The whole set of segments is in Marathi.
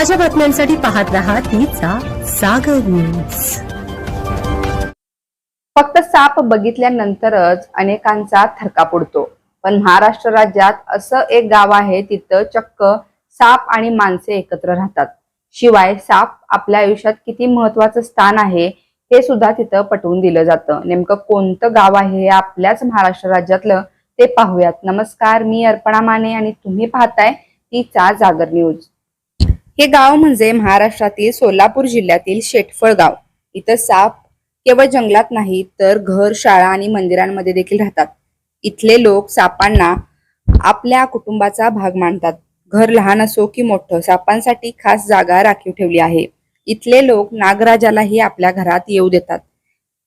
ताज्या बातम्यांसाठी पाहत राहा तिचा सागर न्यूज फक्त साप बघितल्यानंतरच अनेकांचा थरकाप उडतो. पण महाराष्ट्र राज्यात असं एक गाव आहे तिथं चक्क साप आणि माणसे एकत्र राहतात. शिवाय साप आपल्या आयुष्यात किती महत्वाचं स्थान आहे हे सुद्धा तिथं पटवून दिलं जातं. नेमकं कोणतं गाव आहे हे आपल्याच महाराष्ट्र राज्यातलं ते पाहूयात. नमस्कार मी अर्पणा माने आणि तुम्ही पाहताय तिचा जागर न्यूज हे गाव म्हणजे महाराष्ट्रातील सोलापूर जिल्ह्यातील शेटफळ गाव. इथं साप केवळ जंगलात नाही तर घर शाळा आणि मंदिरांमध्ये देखील राहतात. इथले लोक सापांना आपल्या कुटुंबाचा भाग मानतात. घर लहान असो की मोठं सापांसाठी खास जागा राखीव ठेवली आहे. इथले लोक नागराजालाही आपल्या घरात येऊ देतात.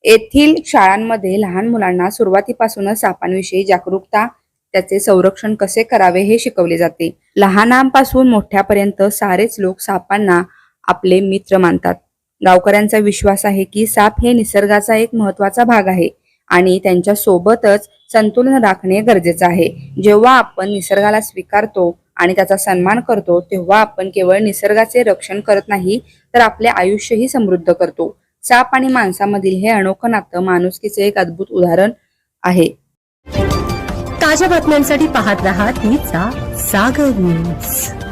येथील शाळांमध्ये लहान मुलांना सुरुवातीपासूनच सापांविषयी जागरूकता त्याचे संरक्षण कसे करावे हे शिकवले जाते. लहानांपासून मोठ्यापर्यंत सारेच लोक सापांना आपले मित्र मानतात. गावकऱ्यांचा विश्वास आहे की साप हे निसर्गाचा एक महत्त्वाचा भाग आहे आणि त्यांच्या सोबतच संतुलन राखणे गरजेचं आहे. जेव्हा आपण निसर्गाला स्वीकारतो आणि त्याचा सन्मान करतो तेव्हा आपण केवळ निसर्गाचे रक्षण करत नाही तर आपले आयुष्यही समृद्ध करतो. साप आणि माणसामधील हे अनोखं नातं माणुसकीचे एक अद्भुत उदाहरण आहे. ताज्या बातम्यांसाठी पाहत राहा तीचा सागर न्यूज.